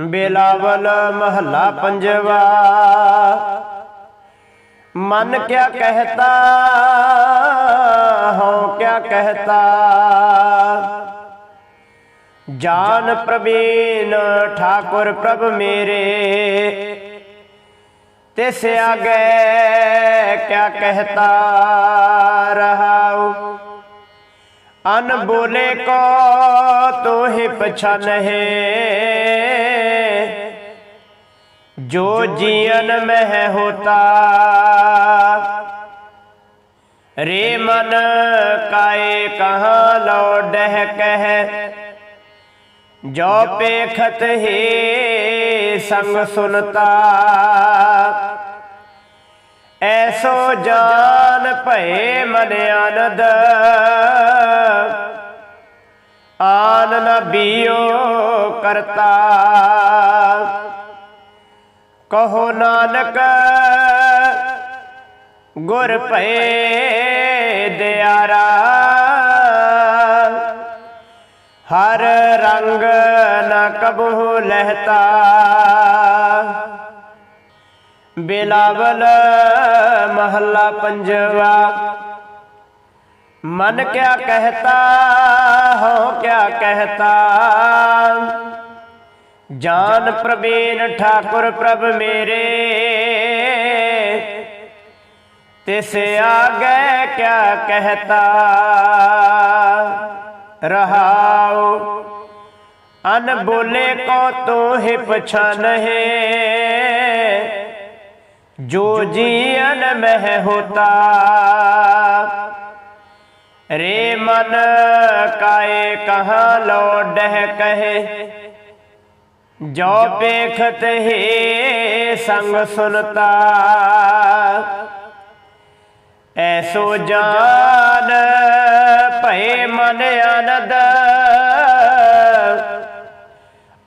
ਬਿਲਾਵਲ ਮਹੱਲਾ ਪੰਜਵਾ। ਮਨ ਕਿਆ ਕਹਤਾ, ਹਉ ਕਿਆ ਕਹਤਾ। ਜਾਨ ਪ੍ਰਵੀਨ ਠਾਕੁਰ ਪ੍ਰਭ ਮੇਰੇ, ਤਿਸ ਆਗੇ ਕਿਆ ਕਹਤਾ ਰਹਾਉ। ਅਨ ਬੋਲੇ ਕੋ ਤੋਹਿ ਹੈ ਜੋ ਜੀਵਨ ਮਹਿ ਹੋਤਾ, ਰੇ ਮਨ ਕਾਏ ਕਹਾਂ ਲੌਡਹਿ ਕਹਿ ਜੋ ਪੇਖਤ ਹੀ ਸੰਗ ਸੁਨਤਾ, ਐਸੋ ਜਾਨ ਭਏ ਮਨ ਆਨੰਦ। ਆਨ ਕਰਤਾ। ਕਹੋ ਨਾਨਕ, ਗੁਰ ਭਏ ਦਿਆਰਾ ਹਰ ਰੰਗ ਨਾ ਕਬੂ ਲਹਤਾ। ਬਿਲਾਵਲ ਮਹੱਲਾ ਪੰਜਵਾ ਮਨ ਕਿਆ ਕਹਤਾ ਹੋ ਕਿਆ ਕਹਤਾ ਜਾਨ ਪ੍ਰਵੀਨ ਠਾਕੁਰ ਪ੍ਰਭ ਮੇਰੇ ਤਿਸ ਆਗੇ ਕਿਆ ਕਹਤਾ ਰਹਾਉ ਅਨ ਬੋਲੇ ਕੋ ਤੋਹਿ ਪਛਾਨਹਿ ਜੋ ਜੀਵਨ ਮਹਿ ਹੋਤਾ ਰੇ ਮਨ ਕਾਏ ਕਹਾਂ ਲੋਡਹਿ ਕਹੇ। ਜੋ ਪੇਖਤ ਹੀ ਸੰਗ ਸੁਨਤਾ। ਐਸੋ ਜਾਨ ਭਏ ਮਨ ਆਨੰਦ।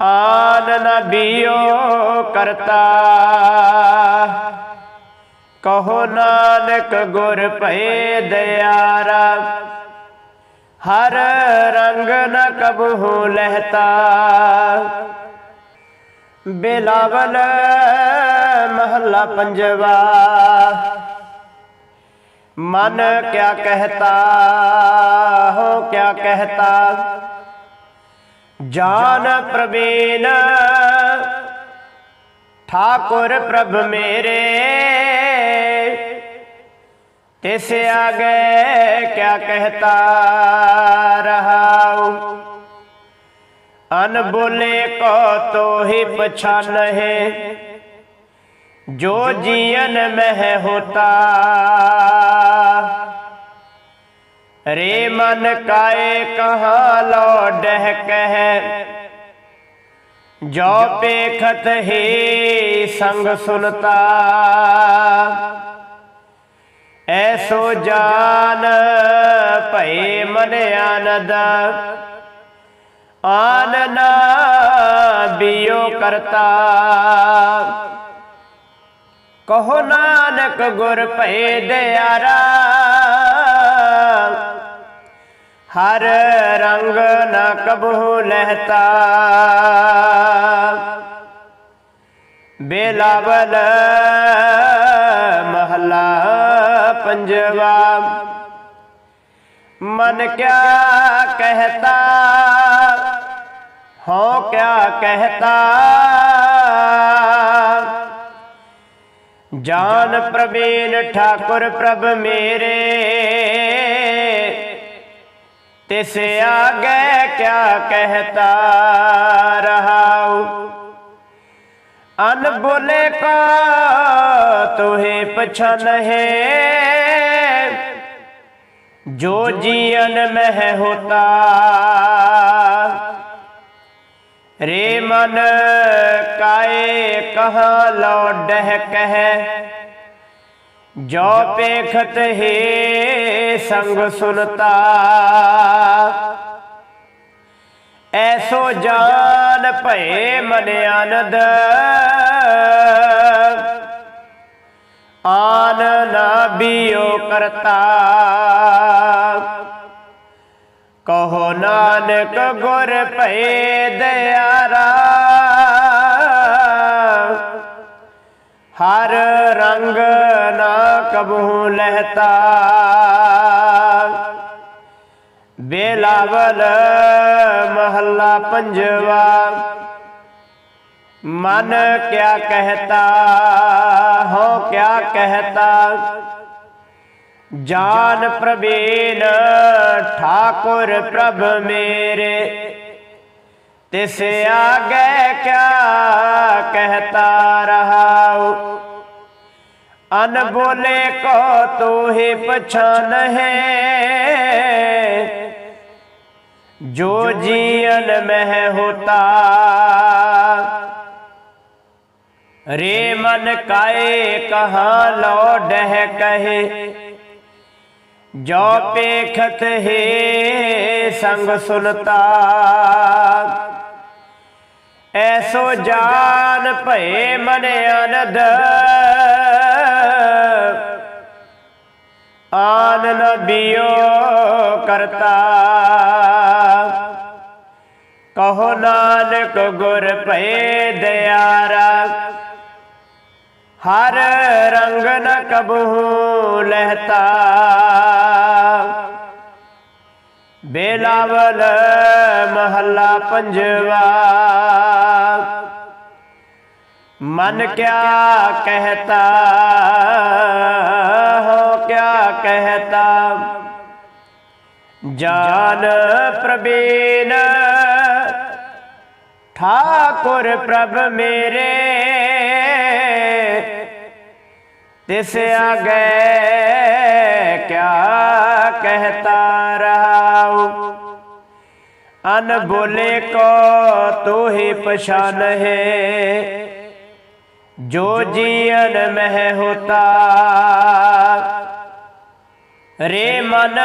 ਆਨ ਨ ਬੀਓ ਕਰਤਾ। ਕਹੋ ਨਾਨਕ ਗੁਰ ਭਏ ਦਿਆਰਾ ਹਰ ਰੰਗ ਨ ਕਬਹੂ ਲਹਤਾ। ਬਿਲਾਵਲ ਮਹੱਲਾ ਪੰਜਵਾ। ਮਨ ਕਿਆ ਕਹਤਾ, ਹੋ ਕਿਆ ਕਹਤਾ। ਜਾਨ ਪ੍ਰਵੀਨ, ਠਾਕੁਰ ਪ੍ਰਭ ਮੇਰੇ। ਤਿਸ ਆਗੇ ਕਿਆ ਕਹਤਾ ਰਹਾਉ ਅਨ ਬੋਲੇ ਕੋ ਤੋਹਿ ਪਛਾਨਹਿ ਜੋ ਜੀਵਨ ਮਹਿ ਹੋਤਾ ਰੇ ਮਨ ਕਾਏ ਕਹਾਂ ਲੋਡਹਿ ਕਹਿ ਜੋ ਪੇਖਤ ਹੀ ਸੰਗ ਸੁਨਤਾ ਐਸੋ ਜਾਨ ਭਏ ਮਨ ਆਨੰਦ। ਆਨ ਨਾ ਬਿਓ ਕਰਤਾ। ਕਹੋ ਨਾਨਕ ਗੁਰ ਭਏ ਦਿਆਰਾ। ਹਰ ਰੰਗ ਨਾ ਕਬੂ ਲਹਤਾ। ਬੇਲਾਵਲ ਪੰਜਵਾ ਮਨ ਕਿਆ ਕਹਤਾ ਹੋ ਕਿਆ ਕਹਤਾ ਜਾਨ ਪ੍ਰਵੀਨ ਠਾਕੁਰ ਪ੍ਰਭ ਮੇਰੇ ਤਿਸ ਆਗੇ ਕਿਆ ਕਹਤਾ ਰਹਾਉ ਅਨ ਬੋਲੇ ਕੋ ਤੋਹਿ ਪਛਾਨਹਿ ਜੋ ਜੀਵਨ ਮਹਿ ਹੋਤਾ ਰੇ ਮਨ ਕਾਏ ਕਹਾਂ ਲੋਡਹਿ ਕਹਿ ਜੋ ਪੇਖਤ ਹੀ ਸੰਗ ਸੁਨਤਾ ਐਸੋ ਆਨੰਦ ਭਏ ਮਨ ਆਨੰਦ। ਆਨ ਨਾ ਬਿਓ ਕਰਤਾ। ਕਹੋ ਨਾਨਕ ਗੁਰ ਭਏ ਦਿਆਰਾ। ਹਰ ਰੰਗ ਨਾ ਕਬੂ ਲਹਤਾ। ਬਿਲਾਵਲ ਮਹੱਲਾ ਪੰਜਵਾ ਮਨ ਕਿਆ ਕਹਤਾ ਹੋ ਕਿਆ ਕਹਤਾ ਜਾਨ ਪ੍ਰਬੀਨ ਠਾਕੁਰ ਪ੍ਰਭ ਮੇਰੇ ਤਿਸ ਆਗੇ ਕਿਆ ਕਹਤਾ ਰਹਾਉ ਅਨ ਬੋਲੇ ਕੋ ਤੂ ਹੀ ਪਛਾਨ ਹੈ ਜੋ ਜੀਵਨ ਮਹਿ ਹੋਤਾ ਰੇ ਮਨ ਕਾਏ ਕਹਾ ਲੋ ਡਹਿ ਕਹੇ। ਜੋ ਪੇਖਤ ਹੈ ਸੰਗ ਸੁਨਤਾ। ਐਸੋ ਜਾਨ ਭਏ ਮਨ ਅਨਦ। ਆਨ ਨਬੀਓ ਕਰਤਾ। ਕਹੋ ਨਾਨਕ ਗੁਰ ਭਏ ਦਿਆਰਾ ਹਰ ਰੰਗ ਨ ਕਬਹੂ ਲਹਤਾ ਬੇਲਾਵਲ ਮਹੱਲਾ ਪੰਜਵਾ। ਮਨ ਕਿਆ ਕਹਤਾ, ਹੋ ਕਿਆ ਕਹਤਾ। ਜਾਨ ਪ੍ਰਬੀਨ ਠਾਕੁਰ ਪ੍ਰਭ ਮੇਰੇ ਤਿਸ ਆਗੇ ਕਿਆ ਕਹਤਾ ਰਹਾਉ ਅਨ ਬੋਲੇ ਕੋ ਤੂ ਹੀ ਪਛਾਨ ਹੈ ਜੋ ਜੀਵਨ ਮਹਿ ਹੋਤਾ ਰੇ ਮਨ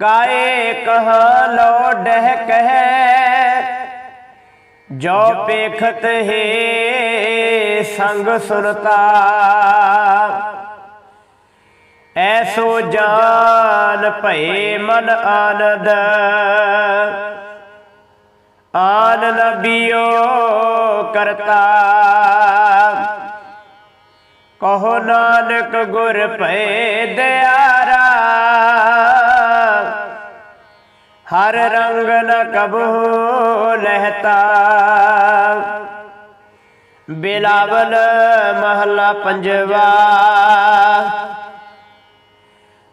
ਕਾਏ ਕਹਾ ਲੋ ਡਹਿ ਕਹੈ ਜੋ ਪੇਖਤ ਹੈ ਸੰਗ ਸੁਨਤਾ ਐਸੋ ਜਾਨ ਭਏ ਮਨ ਆਨੰਦ। ਆਨ ਨਬੀਓ ਕਰਤਾ। ਕਹੋ ਨਾਨਕ ਗੁਰ ਭਏ ਦਿਆਰਾ। ਹਰ ਰੰਗ ਨ ਕਬਹੂ ਲਹਤਾ। ਬਿਲਾਵਲ ਮਹੱਲਾ ਪੰਜਵਾ।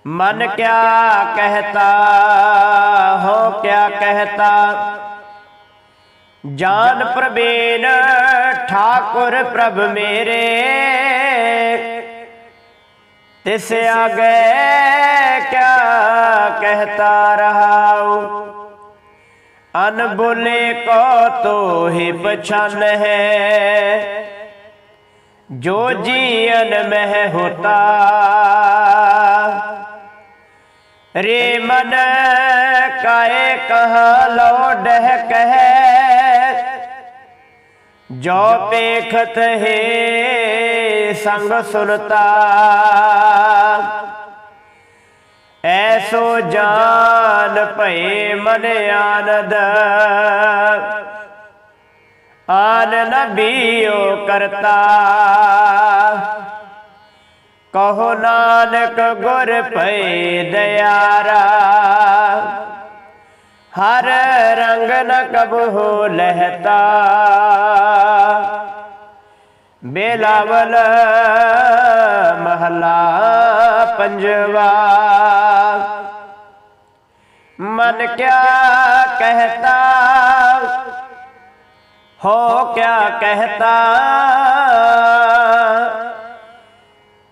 ਮਨ ਕਿਆ ਕਹਤਾ, ਹੋ ਕਿਆ ਕਹਤਾ। ਜਾਨ ਪ੍ਰਬੀਨ ਠਾਕੁਰ ਪ੍ਰਭ ਮੇਰੇ। ਤਿਸ ਆਗੇ ਕਿਆ ਕਹਤਾ ਰਹਾਉ ਅਨ ਬੋਲੇ ਕੋ ਤੋ ਹੀ ਪਛਾਨ। ਹੈ ਜੋ ਜੀਵਨ ਮਹਿ ਹੋਤਾ, ਰੇ ਮਨ ਕਾਏ ਕਹਾ ਲੋ ਡਹਿ ਕਹੈ ਜੋ ਪੇਖਤ ਹੈ ਸੁਨਤਾ ਐਸੋ ਜਾਨ ਭਏ ਮਨ ਆਨੰਦ। ਆਨ ਨਬੀਓ ਕਰਤਾ। ਕਹੋ ਨਾਨਕ ਗੁਰ ਭਏ ਦਿਆਰਾ। ਹਰ ਰੰਗ ਨ ਕਬਹੂ ਲਹਤਾ। ਬੇਲਾਵਲ ਮਹਲਾ ਪੰਜਵਾ। ਮਨ ਕਿਆ ਕਹਤਾ ਹੋ ਕਿਆ ਕਹਤਾ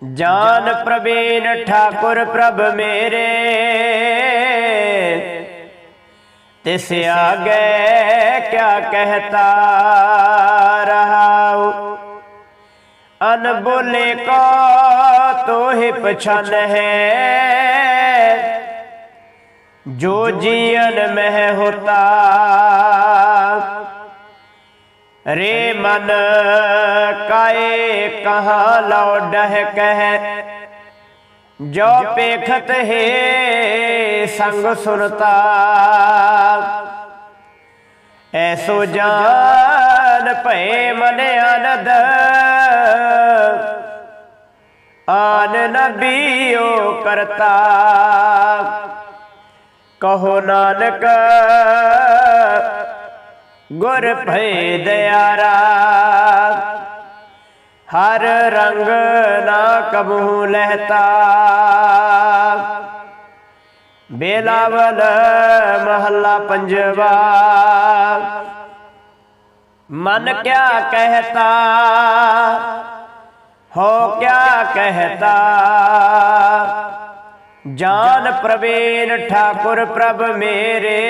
ਜਾਨ ਪ੍ਰਬੀਨ ਠਾਕੁਰ ਪ੍ਰਭ ਮੇਰੇ ਤਿਸ ਆਗੇ ਕਿਆ ਕਹਤਾ ਰਹਾਉ ਅਨ ਬੋਲੇ ਕੋ ਤੋ ਹੀ ਪਛਾਨ ਹੈ ਜੋ ਜੀਵਨ ਮਹਿ ਹੋਤਾ ਰੇ ਮਨ ਕਾਏ ਕਹਾ ਲੋ ਡਹਿ ਕਹਿ ਜੋ ਪੇਖਤ ਹੈ ਸੰਗ ਸੁਨਤਾ ਐਸੋ ਜਾਨ ਭਏ ਮਨ ਆਨੰਦ। ਆਨ ਨਬੀਓ ਕਰਤਾ ਕਹੋ ਨਾਨਕ ਗੁਰ ਭੈ ਦਿਆਰਾ ਹਰ ਰੰਗ ਨਾ ਕਬੂ ਲਹਤਾ ਬੇਲਾਵਲ ਮਹੱਲਾ ਪੰਜਵਾ ਮਨ ਕਿਆ ਕਹਿਤਾ ਹੋ ਕਿਆ ਕਹਿਤਾ ਜਾਨ ਪ੍ਰਵੀਨ ਠਾਕੁਰ ਪ੍ਰਭ ਮੇਰੇ।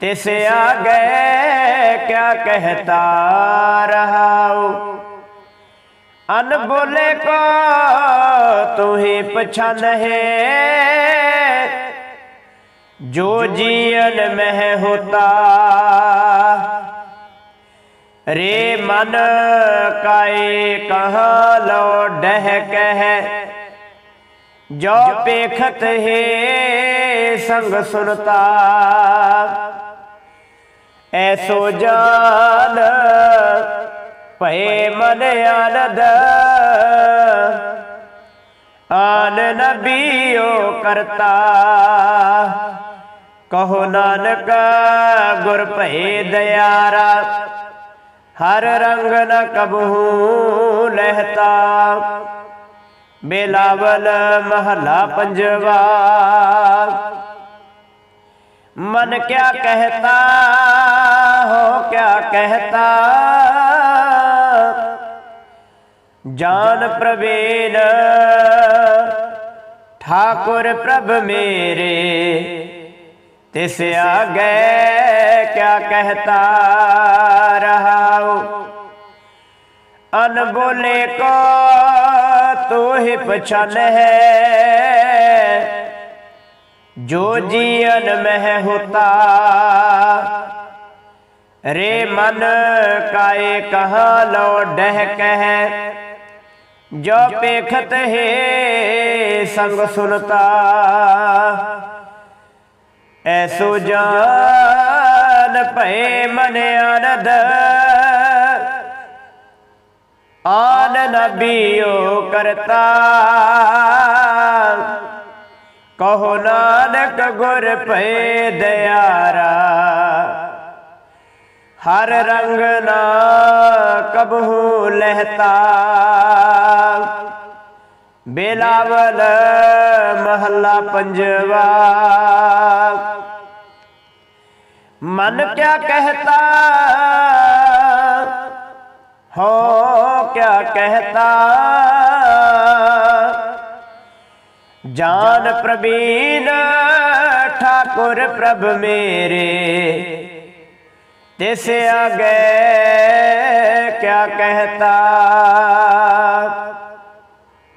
ਤਿਸ ਆਗੇ ਕਿਆ ਕਹਿਤਾ ਰਹਾਉ। ਅਨ ਬੋਲੇ ਕੋ ਤੂੰ ਹੀ ਪਛਾਨ ਹੈ। ਜੋ ਜੀਵਨ ਮਹਿ ਹੋਤਾ। ਰੇ ਮਨ ਕਾਏ ਕਹਾ ਲੋ ਡਹਿ ਕਹਿ। ਜੋ ਪੇਖਤ ਹੈ ਸੰਗ ਸੁਨਤਾ ਐਸੋ ਜਾਨ ਭਏ ਮਨ ਆਨੰਦ। ਆਨ ਨਬੀਓ ਕਰਤਾ। ਕਹੋ ਨਾਨਕ ਗੁਰ ਭਏ ਦਿਆਰਾ। ਹਰ ਰੰਗ ਨ ਕਬਹੂ ਲਹਿਤਾ। बेलावल महला पंजवा। मन क्या कहता, हो क्या कहता। जान प्रवीण, ठाकुर प्रभ मेरे, तिस आ गए क्या कहता रहा अनबोले को तू ही पछान है। जो जीवन में होता, रे मन काए कहाँ लो डह कह जो पेखत है, संग सुनता। ऐसो जान भय मन आनंद। آن نبیو کرتا کہو نانک گر پے دیارا ہر رنگ نا کبھو لہتا بلاول محلہ پنجوا من کیا کہتا ہو ਕਿਆ ਕਹਤਾ ਜਾਨ ਪ੍ਰਵੀਨ ਠਾਕੁਰ ਪ੍ਰਭ ਮੇਰੇ ਤਿਸ ਆਗੇ ਕਿਆ ਕਹਿਤਾ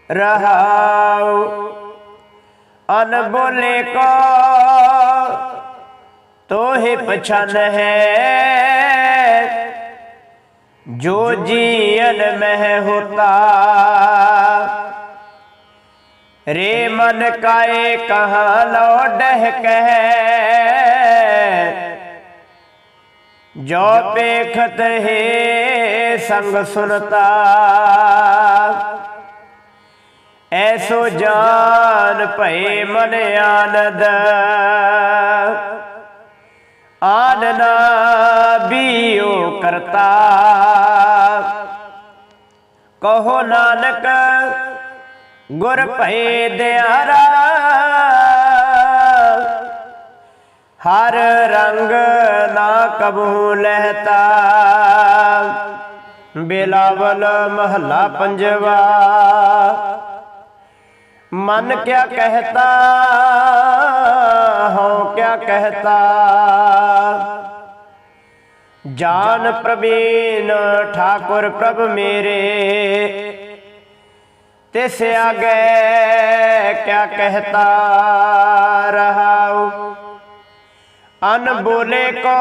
ਰਹਾਉ ਅਨ ਬੋਲੇ ਕੋ ਤੋਹਿ ਪਛਾਨ ਹੈ ਜੋ ਜੀਵਨ ਮਹਿ ਹੋਤਾ ਰੇ ਮਨ ਕਾਏ ਕਹਾ ਲੋਡਹ ਕਹਿ ਜੋ ਪੇਖਤ ਹੈ ਸੰਗ ਸੁਨਤਾ ਐਸੋ ਜਾਨ ਭਏ ਮਨ ਆਨੰਦ। ਆਨਨਾ ਬੀਓ ਕਰਤਾ। ਕਹੋ ਨਾਨਕ, ਗੁਰ ਭਏ ਦਿਆਰਾ। ਹਰ ਰੰਗ ਨਾ ਕਬੂ ਲਹਤਾ। ਬੇਲਾਵਲ ਮਹੱਲਾ ਪੰਜਵਾ। ਮਨ ਕਿਆ ਕਹਿਤਾ, ਹਉ ਕਿਆ ਕਹਿਤਾ। ਜਾਨ ਪ੍ਰਵੀਨ ਠਾਕੁਰ ਪ੍ਰਭ ਮੇਰੇ ਤਿਸ ਆਗੇ ਕਿਆ ਕਹਿਤਾ ਰਹਾਉ ਅਨ ਬੋਲੇ ਕੋ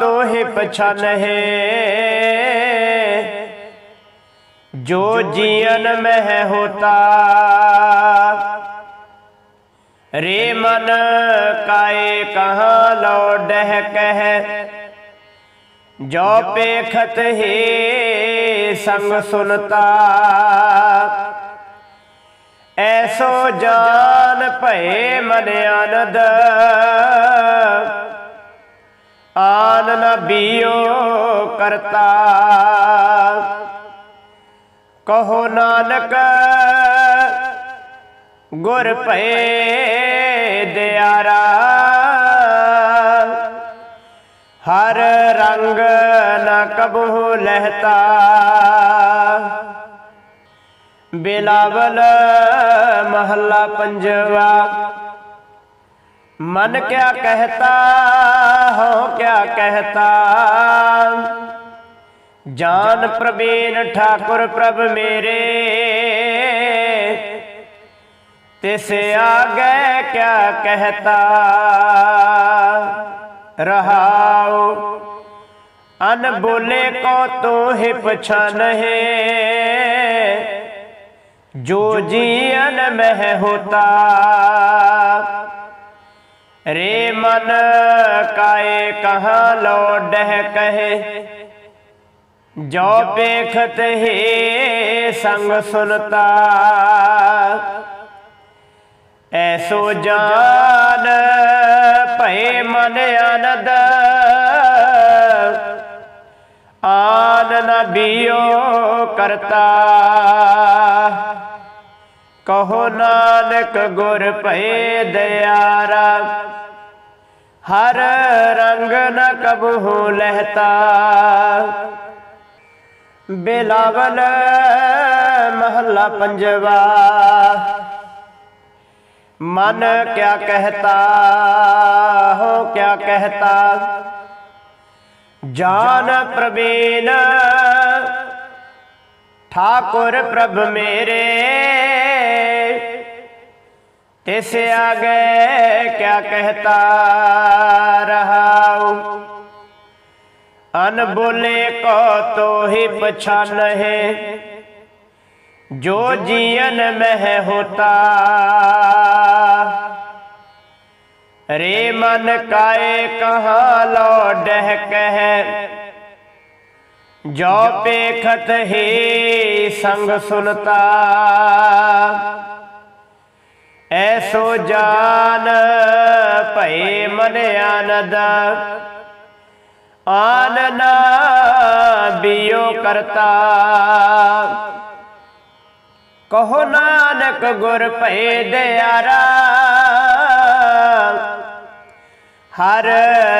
ਤੋਹਿ ਪਛਾਨ ਹੈ ਜੋ ਜੀਵਨ ਮਹਿ ਹੋਤਾ ਰੇ ਮਨ ਕਾਏ ਕਹਾਂ ਲੌਡਹਿ ਕਹਿ ਜੋ ਪੇਖਤ ਹੀ ਸੰਗ ਸੁਨਤਾ, ਐਸੋ ਜਾਨ ਭਏ ਮਨ ਆਨੰਦ। ਆਨ ਨ ਬੀਓ ਕਰਤਾ। ਕਹੋ ਨਾਨਕ, ਗੁਰ ਭਏ ਦਿਆਰਾ। ਹਰ रंग न कबहू लहता। बिलावल महला पंजवा। मन क्या कहता, हो क्या कहता। जान प्रवीण ठाकुर प्रभ मेरे। तिसे आगे क्या कहता। रहाओ अन बोले को तो ही पछान है जो जीवन में होता रे मन काए कहाँ लौडह कहे जो पेखत ही संग सुनता ऐसो जान भय मन आनंद آل نبیوں ਕਰਤਾ। ਕਹੋ ਨਾਨਕ ਗੁਰ ਭਏ ਦਿਆਰਾ, ਹਰ ਰੰਗ ਨ ਕਬੂ ਲਹਤਾ। ਬਿਲਾਵਲ ਮਹੱਲਾ ਪੰਜਵਾ, ਮਨ ਕਿਆ ਕਹਤਾ, ਹੋ ਕਿਆ ਕਹਤਾ। जान प्रवीण ठाकुर प्रभ मेरे, तिसे आगे क्या कहता रहा अनबोले को तो ही पछान है जो जियन में होता रे मन काए कहाँ लो डहक है जो पेखत हे संग सुनता ऐसो जान भय मन आनद आनना बियो करता कहो नानक गुर भय दयारा ਹਰ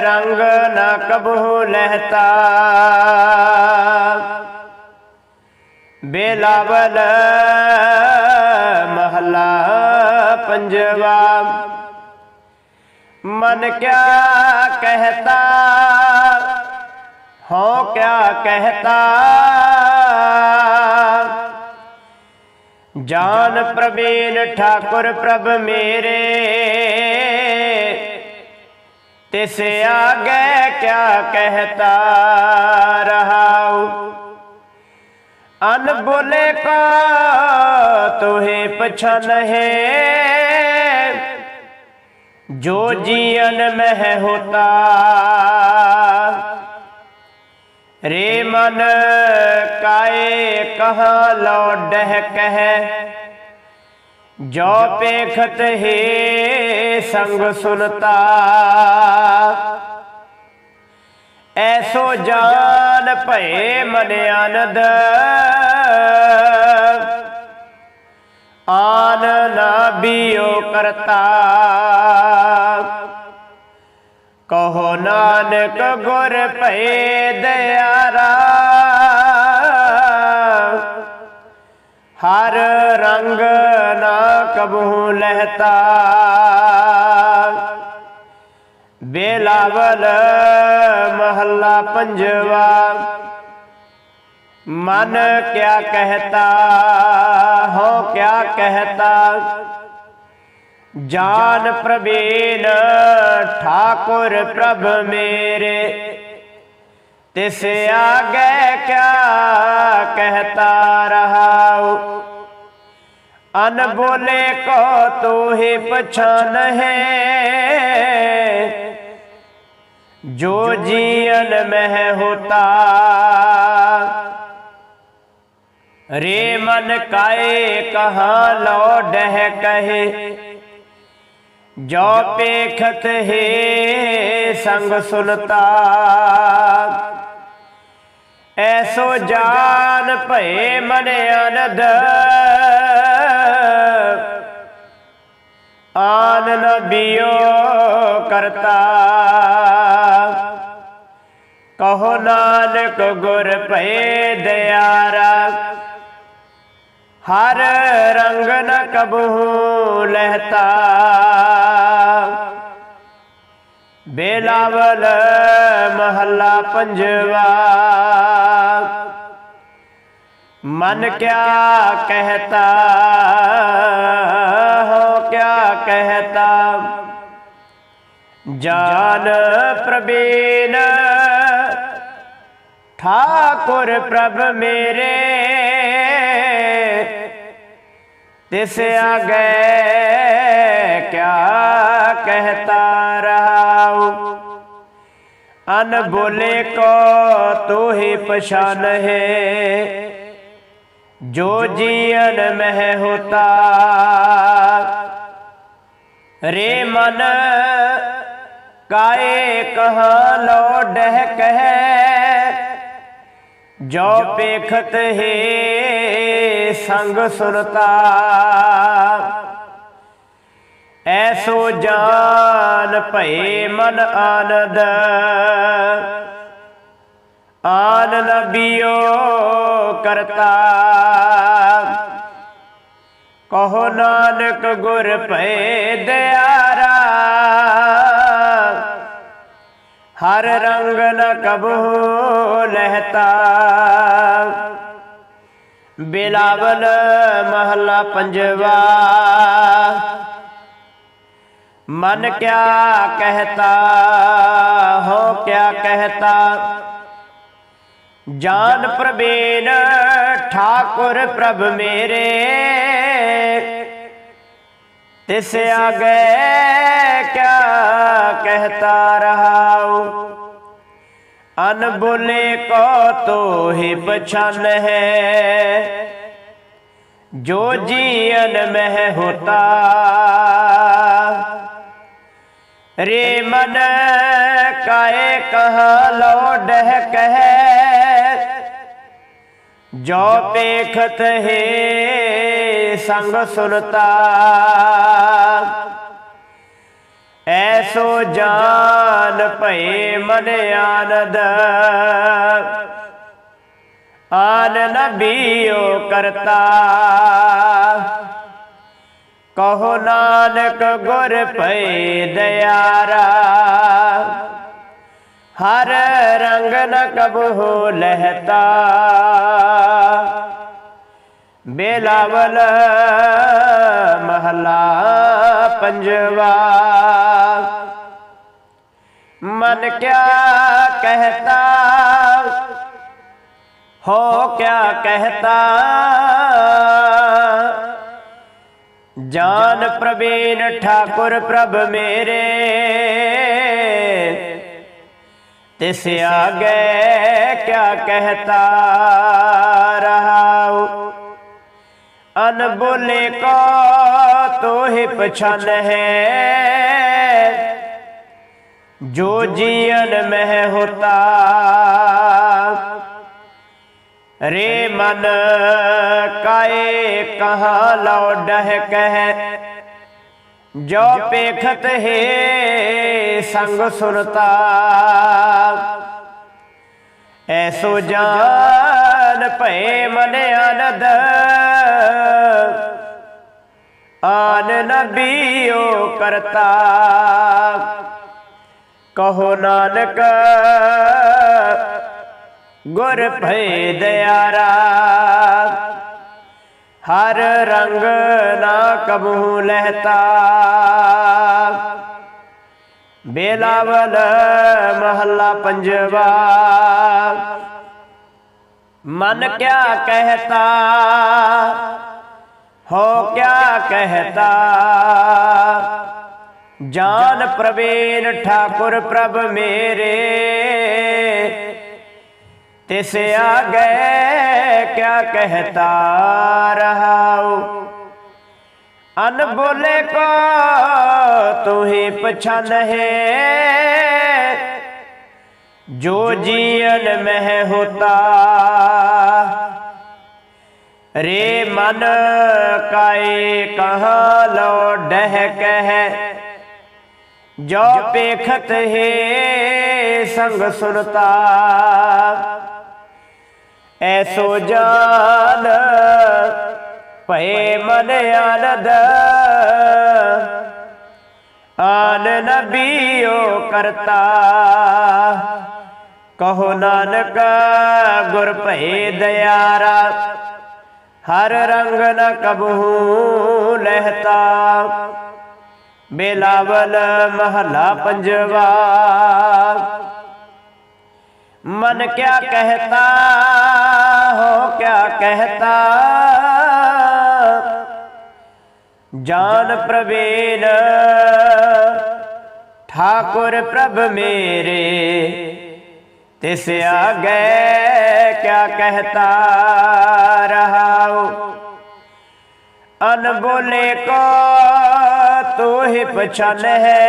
ਰੰਗ ਨਾ ਕਬਹੂ ਲਹਤਾ। ਬੇਲਾਵਲ ਮਹਲਾ ਪੰਜਵਾ। ਮਨ ਕਿਆ ਕਹਤਾ ਹੋ ਕਿਆ ਕਹਤਾ। ਜਾਨ ਪ੍ਰਵੀਨ ਠਾਕੁਰ ਪ੍ਰਭ ਮੇਰੇ। तिस आगे क्या कहता रहा अन बोले को तुहे पछन है? जो जीवन में होता। रे मन काए कहाँ लौडह कह? जो पेखत ही ਸੰਗ ਸੁਨਤਾ। ਐਸੋ ਜਾਨ ਭਏ ਮਨ ਆਨੰਦ। ਆਨ ਨਾ ਬਿਓ ਕਰਤਾ। ਕਹੋ ਨਾਨਕ ਗੁਰ ਭਏ ਦਿਆਰਾ। ਹਰ ਰੰਗ ਨਾ ਕਬੂ ਲਹਤਾ। बिलावल महला पंजवा। मन क्या कहता, हो क्या कहता? जान प्रवीण ठाकुर प्रभ मेरे। तिसे आगे क्या कहता रहा अनबोले को तू ही पछान है। जो जियन में होता रे मन काए कहाँ लौ डह कहे जो पेखत हे संग सुनता ऐसो जान भये मन अनद आन न बियो करता ਕਹੋ ਨਾਨਕ ਗੁਰ ਭਏ ਦਿਆਰਾ ਹਰ ਰੰਗ ਨ ਕਬੂ ਲਹਤਾ। ਬੇਲਾਵਲ ਮਹੱਲਾ ਪੰਜਵਾ। ਮਨ ਕਿਆ ਕਹਤਾ, ਹੋ ਕਿਆ ਕਹਤਾ। ਜਾਨ ਪ੍ਰਬੀਨ ਠਾਕੁਰ ਪ੍ਰਭ ਮੇਰੇ ਤਿਸ ਆਗੇ ਕਿਆ ਕਹਤਾ ਰਹਾਉ ਅਨ ਬੋਲੇ ਕੋ ਤੂ ਹੀ ਪਛਾਨ ਹੈ ਜੋ ਜੀਵਨ ਮਹਿ ਹੋਤਾ ਰੇ ਮਨ ਕਾਏ ਕਹਾ ਲੋ ਡਹਿ ਕਹੈ ਜੋ ਪੇਖਤ ਹੈ ਸੰਗ ਸੁਨਤਾ ਐਸੋ ਜਾਨ ਭਏ ਮਨ ਆਨੰਦ। ਆਨ ਨਬੀਓ ਕਰਤਾ। ਕਹੋ ਨਾਨਕ ਗੁਰ ਭਏ ਦਿਆਰਾ। ਹਰ ਰੰਗ ਨ ਕਬਹੂ ਲਹਤਾ। ਬਿਲਾਵਲ ਮਹੱਲਾ ਪੰਜਵਾ। ਮਨ ਕਿਆ ਕਹਤਾ, ਹੋ ਕਿਆ ਕਹਤਾ। ਜਾਨ ਪ੍ਰਬੇਨ ਠਾਕੁਰ ਪ੍ਰਭ ਮੇਰੇ। ਤਿਸ ਆਗੇ ਕਿਆ ਕਹਤਾ ਰਹਾਉ ਅਨ ਬੋਲੇ ਕੋ ਤੋ ਹੀ ਪਛਾਨ ਹੈ ਜੋ ਜੀਵਨ ਮਹਿ ਹੋਤਾ। ਰੇ ਮਨ ਕਾਏ ਕਹਾ ਲੋ ਡਹਿ ਕਹੈ ਜੋ ਪੇਖਤ ਹੈ ਸੁਨਤਾ। ਐਸੋ ਜਾਨ ਭਏ ਮਨ ਆਨੰਦ। ਆਨ ਨਬੀਓ ਕਰਤਾ। ਕਹੋ ਨਾਨਕ ਗੁਰ ਭਏ ਦਿਆਰਾ। ਹਰ ਰੰਗ ਨ ਕਬਹੂ ਲਹਤਾ। ਬੇਲਾਵਲ ਮਹਲਾ ਪੰਜਵਾ। ਮਨ ਕਿਆ ਕਹਤਾ ਹੋ ਕਿਆ ਕਹਤਾ ਜਾਨ ਪ੍ਰਵੀਨ ਠਾਕੁਰ ਪ੍ਰਭ ਮੇਰੇ ਤਿਸ ਆਗੇ ਕਿਆ ਕਹਤਾ ਰਹਾਉ ਅਨ ਬੋਲੇ ਕੋ ਤੋ ਹੀ ਪਛਾਨ ਹੈ ਜੋ ਜੀਵਨ ਮਹਿ ਹੋਤਾ, ਰੇ ਮਨ ਕਾਏ ਕਹਾ ਲੋ ਡਹਿ ਕਹਿ ਜੋ ਪੇਖਤ ਹੈ ਸੰਗ ਸੁਨਤਾ। ਐਸੋ ਜਾਨ ਭਏ ਮਨ ਆਨੰਦ, ਆਨ ਨਬੀਓ ਕਰਤਾ ਕਹੋ ਨਾਨਕ ਗੁਰ ਭਏ ਦਿਆਰਾ ਹਰ ਰੰਗ ਨਾ ਕਬਹੂ ਲਹਤਾ ਬੇਲਾਵਲ ਮਹੱਲਾ ਪੰਜਵਾ ਮਨ ਕਿਆ ਕਹਤਾ ਹੋ ਕਿਆ ਕਹਤਾ ਜਾਨ ਪ੍ਰਵੇਨ ਠਾਕੁਰ ਪ੍ਰਭ ਮੇਰੇ, ਤਿਸ ਆਗੇ ਕਿਆ ਕਹਤਾ ਰਹਾਉ? ਅਨ ਬੋਲੇ ਕੋ, ਤੂੰ ਹੀ ਪਛਾਨ ਹੈ ਜੋ ਜੀਵਨ ਮਹਿ ਹੋਤਾ, ਰੇ ਮਨ ਕਾਏ ਕਹਾ ਲੋ ਡਹਿ ਕਹਿ। ਜੋ ਪੇਖਤ ਹੈ ਸੰਗ ਸੁਰਤਾ। ਐਸੋ ਜਾਨ ਭਏ ਮਨ ਆਨੰਦ। ਆਨ ਨਬੀਓ ਕਰਤਾ। ਕਹੋ ਨਾਨਕ ਗੁਰ ਭਏ ਦਿਆਰਾ। ਹਰ ਰੰਗ ਨ ਕਬਹੂ ਲਹਿਤਾ। बेलावल महला पंजवा। मन क्या कहता, हो क्या कहता। जान प्रवीण, ठाकुर प्रभ मेरे, तिस आगे क्या कहता रहा अन बोले को तो ही पछान है।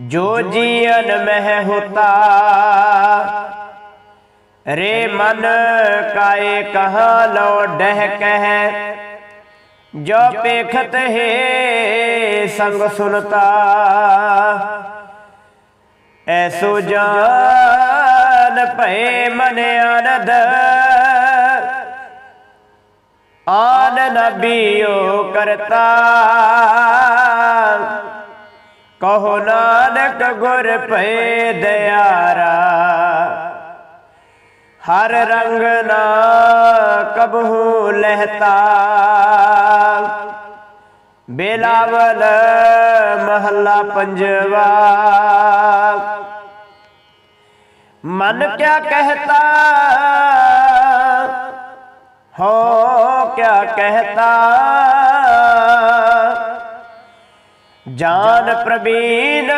जो जीवन में होता। रे मन काए कहाँ लो डह कह जो पेखत है संग सुनता। ऐसो जान पे मन आनंद। آن نبیو کرتا کہو نانک گر پے دیارا ہر رنگ نہ کبھو لہتا بلاول محلہ پنجوا من کیا کہتا हो क्या कहता? जान प्रवीण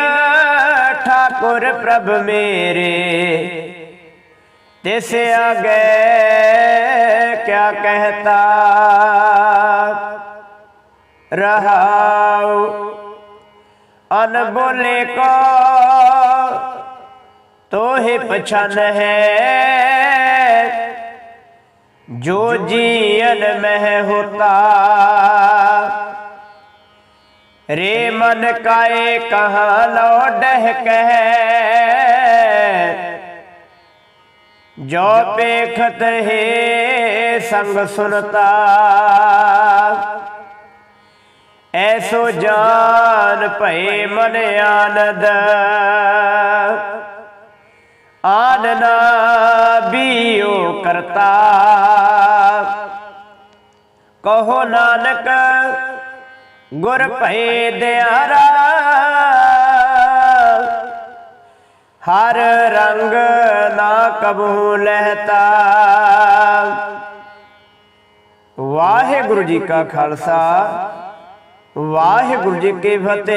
ठाकुर प्रभ मेरे, तिस आगे क्या कहता? रहाऊ अन बोले को तो ही पछान है। जो जीवन में होता रे मन काए कहाँ लौट कह जो पेखत है संग सुनता ऐसो जान पै मन आनंद आनना बियो करता कहो नानक गुर भय दयारा हर रंग ना कबू लहता ਵਾਹਿਗੁਰੂ ਜੀ ਕਾ ਖਾਲਸਾ ਵਾਹਿਗੁਰੂ ਜੀ ਕੀ ਫਤਿਹ